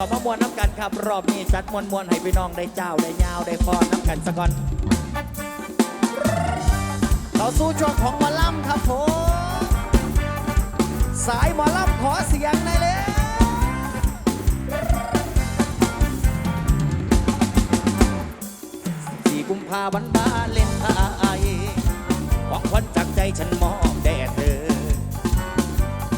ขอมามวนน้ำกันครับ รอบนี้จัดมวนมวนให้พี่น้องได้เจ้าได้ยาวได้ฟอนน้ำกันสะก่อนเราสู้ช่วงของหมอลำครับผมสายหมอลำขอเสียงหน่อยเลยสี่กุมภาพันธ์บาเลนไทน์ของขวัญจากใจฉันมอบแด่เธอ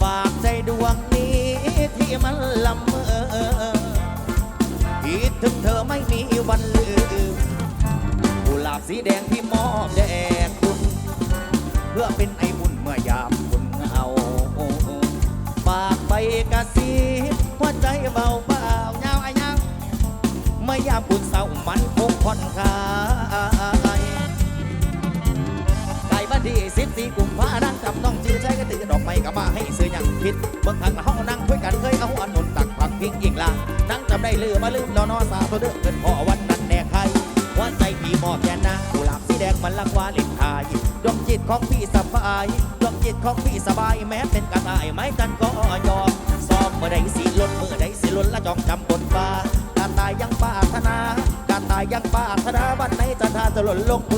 ฝากใจดวงนี้ที่มันลำ ถึงเธอไม่มีวันลืมกุหลาบสีแดงที่มอบแด่คุณ เพื่อเป็นไอบุญเมื่อยามคุณเอาฝากไปกระซิบหัวใจเบาเบาๆยาไอ้ยังเมื่อยามคุณเศร้ามันคงผ่อนคลายไก่บ้านที่สิบสี่กุมภาดังกับน้องจือใช้ก็ตื่นดอกไม้กับมาให้ซื้ออย่างคิดเบิ่งทางห้อง จิตของพี่สบายแม้เป็นกระต่ายไม้กันก็ยอมซ้อมเมื่อใดสิลุนเมื่อใดสิลุนละจองจำบนฟ้าการตายยังปราถนาการตายยังปราถนาวันไหนจะทาจะหล่นลงมือ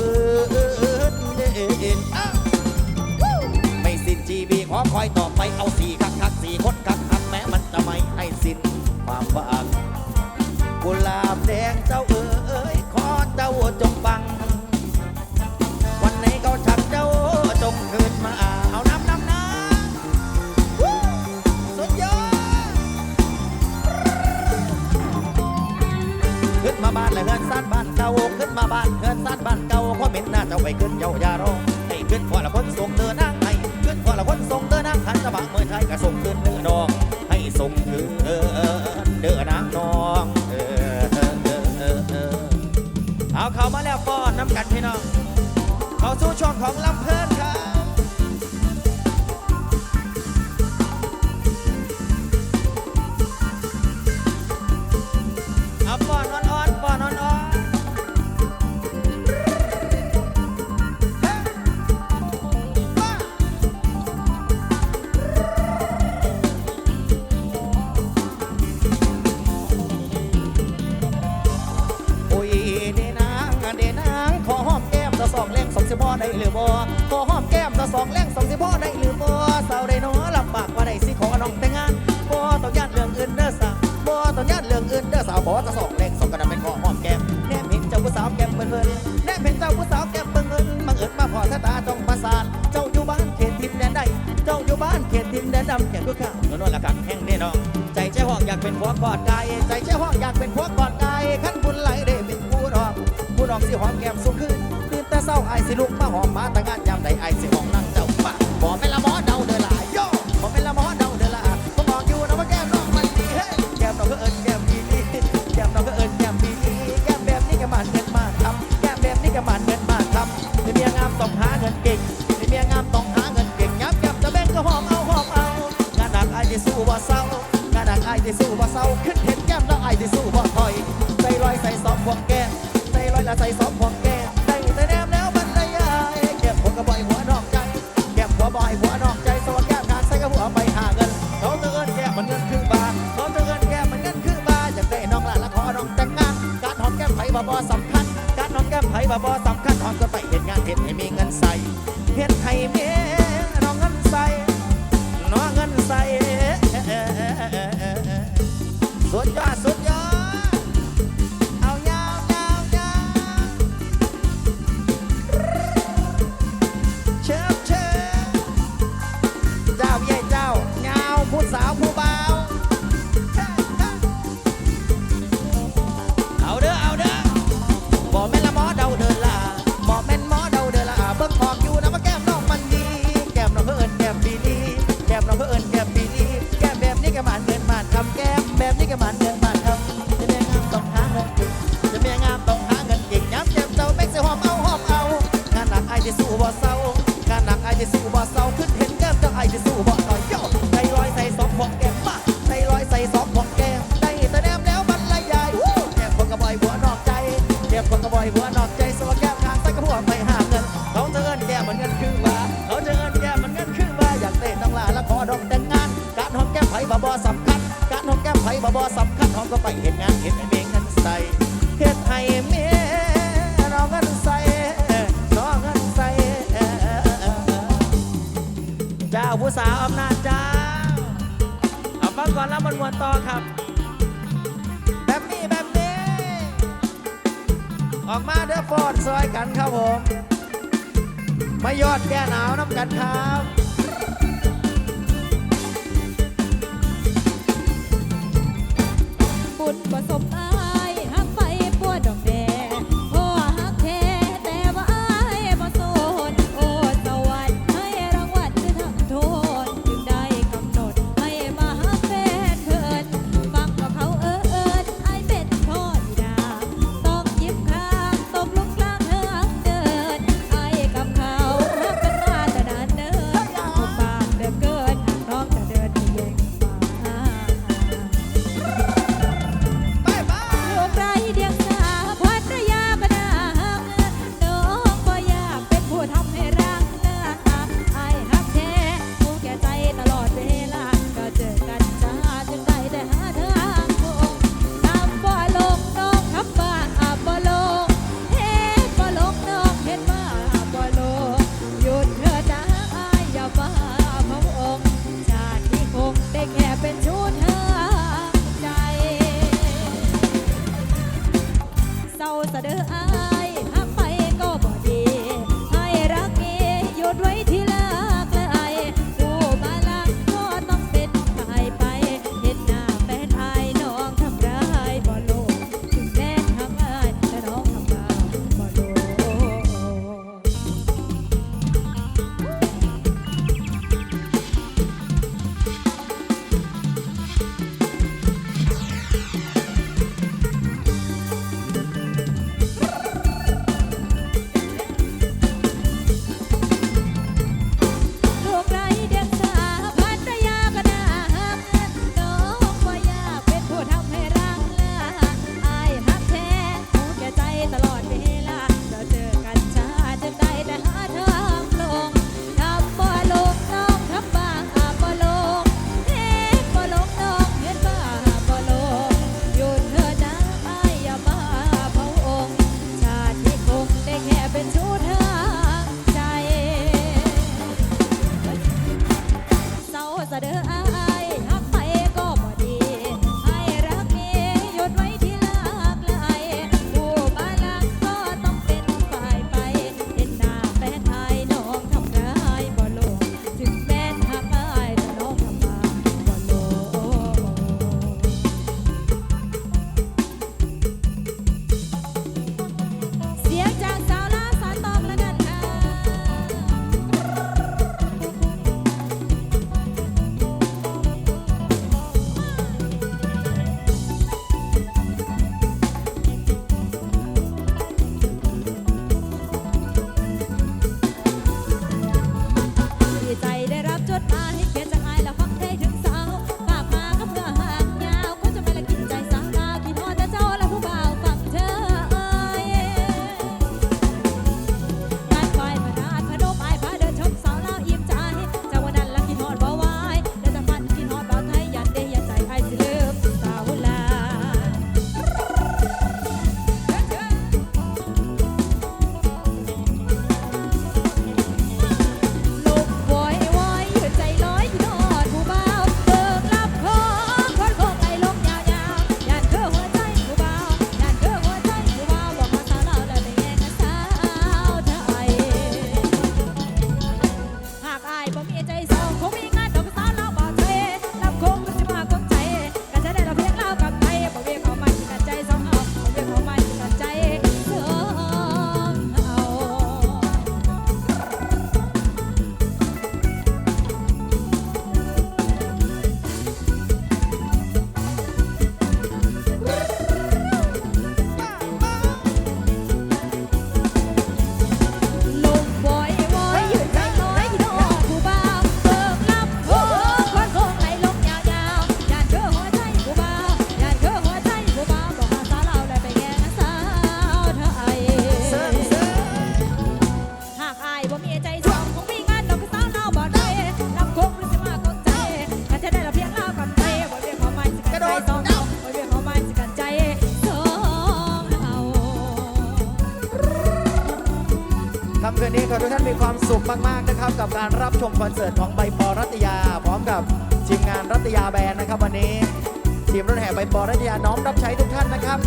เจ้าไปขึ้นเยาวยารอให้ขึ้นพอละคนส่งเดินนางให้ขึ้นพอละคนส่งเดินนางขันสบังเมื่อไทยก็ส่งขึ้นเนื้อดองให้ส่งคืนเด้อนางนองเออเออเออเออเออเอาเขามาแล้วป้อนน้ำกันพี่น้องเขาสู้ช่วงของลำเพลิน เบิ่นๆแนมเห็นเจ้าผู้สาวแก้มเบิ่นๆบังเอิญมาพอสายตาจ้องประสานเจ้าอยู่บ้านเขตทินแดนใดเจ้าอยู่บ้านเขตทินแดนดำแก่คือข้าวนวลละกักแห้งแน่นอนใจเจ้าห้องอยากเป็นผัวกอดกายใจเจ้าห้องอยากเป็นผัวกอดกายขั้นบุญไหลได้เป็นผู้ดอกผู้ดอกสิหอมแก้มสูงขึ้นตื่นแต่เศร้าไอสิลุกมาหอมมาแต่งานยามใดไอสิห้องนั่งเจ้าป่าบอกเป็นละหมอเดาเด้อล่ะโย่บอกเป็นละหมอเดาเด้อล่ะผมบอกอยู่นะว่าแก้มน้องมันดีเฮ้แก้มน้องก็เอิญ Esse cubaçal que สาวอำนาจเจ้า เอาฟังก่อนแล้วมันมวนต่อครับ แบบนี้แบบนี้ ออกมาเด้อฟอดซอยกันครับผมมายอดแก้หนาวน้ำกันครับบุญประสบอา กับทีมงานรัตยาแบรนด์นะครับ วันนี้ ทีมรถแห่ใบปอรัตยาน้อมรับใช้ทุกท่านนะครับ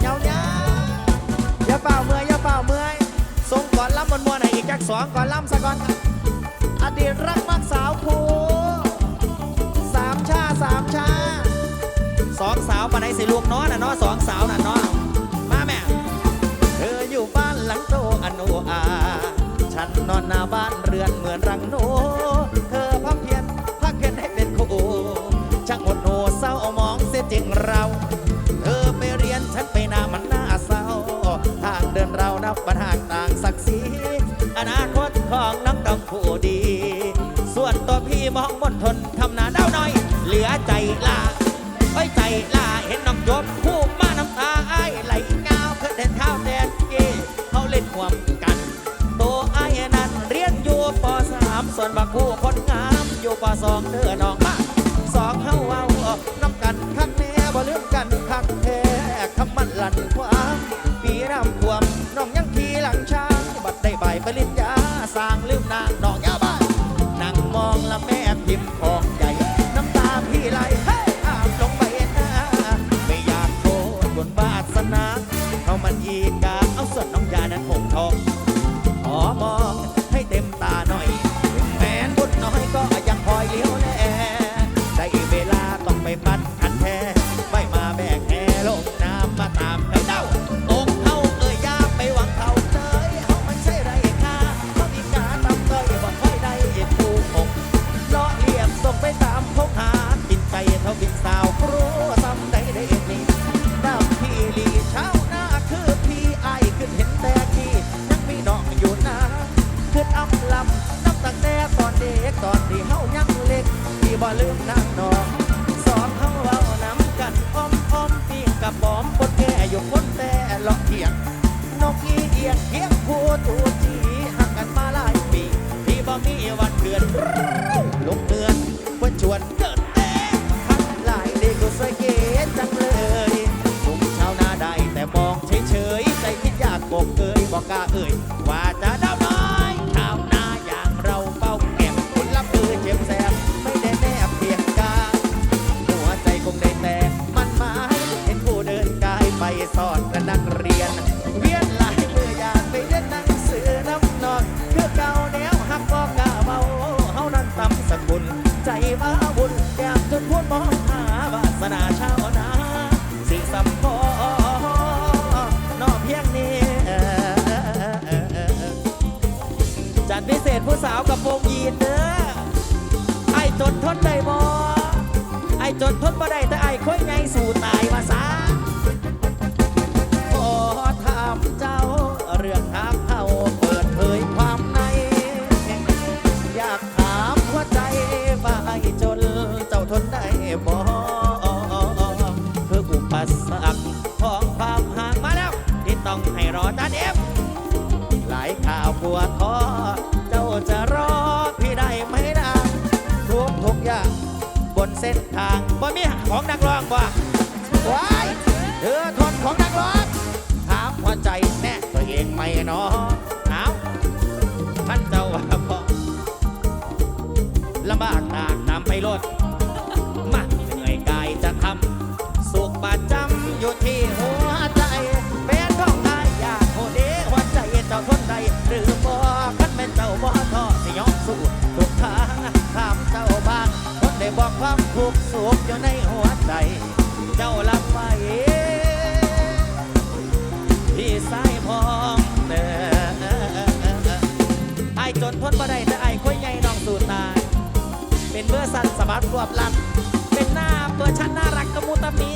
เงาเงาอย่าเป่าเมื่อยอย่าเป่าเมื่อยส่งก่อนล่ำมวนๆให้อีกจักสองก่อนล่ำซะก่อนอดีตรักมักสาวภูสามชาสามชาสองสาวปานไหนสิลูกน้อน่ะนาะสองสาวน่ะนาะมาแม่เธออยู่บ้านหลังโตอโนอา ฉันนอนหน้าบ้านเรือนเหมือนรังโน ปัญหาต่างศักดิ์ศรีอนาคตของน้องต้องผู้ดี ส่วนตัวพี่มองบนทนทำหน้าเด้าหน่อย เหลือใจลาไว้ใจลาเห็นน้องจบคู่มาน้ำตาไอ้ายไหลเงาเพื่อเดินเท้าแดนเกเขาเล่นความกันตัวไอ้ายนั้นเรียนอยู่ปสามส่วนบาคู่คนงามอยู่ปสองเดือน้องมาสองเฮาเอาน้ำกันคักแน่บ่ลืมกันคักแท้คำมันลั่นคว ย ตอนที่เฮายังเล็กที่บ่ลืมนางนองสอนเฮาเว้าน้ำกันอ้อมอ้อมปีกกับบอมคนแก่อยู่คนแต่เลาะเทียง นกอีเอียงเพียงคู่ตูจีหักกันมาหลายปีที่บ่มีวันเดือนลงเดือนเพื่อชวนเกิดแต่ทั้งหลายเด็กก็สวยเก๋จังเลยทุกชาวนาได้แต่มองเฉยๆใจคิดอยากบอกเอ่ยบอกกล้าเอ่ย ได้บ่ไอ้จนทนบ่ได้แต่ไอ้ค่อยไงสู่ตายมาซะ ส้นทางบ่มีของนักร้องบ่ว้ายเธอทนของนักร้องถามหัวใจแน่ตัวเองไหม่นอเอา กอยู่ในหัวใจ เจ้ารับไว้ที่สายพองเด้อไอจนทนบ่ได้แต่ไอ้ค่อยใหญ่น้องสูตาย เป็นเบอร์สันสบัดรวบลัด เป็นหน้าเบอร์ชันน่ารักกระมูตะมี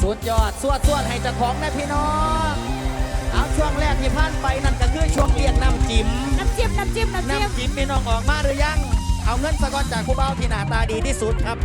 สุดยอดสวดสวดให้เจ้าของนะพี่น้อง เอาช่วงแรกที่ผ่านไปนั่นก็คือช่วงเรียกน้ำจิ้ม จิ้มน้ำจิ้มน้ำจิ้ม น้ำจิ้มพี่น้องออกมาหรือยัง เอาเงินสะก้อนจากผู้เบาที่หน้าตาดีที่สุดครับ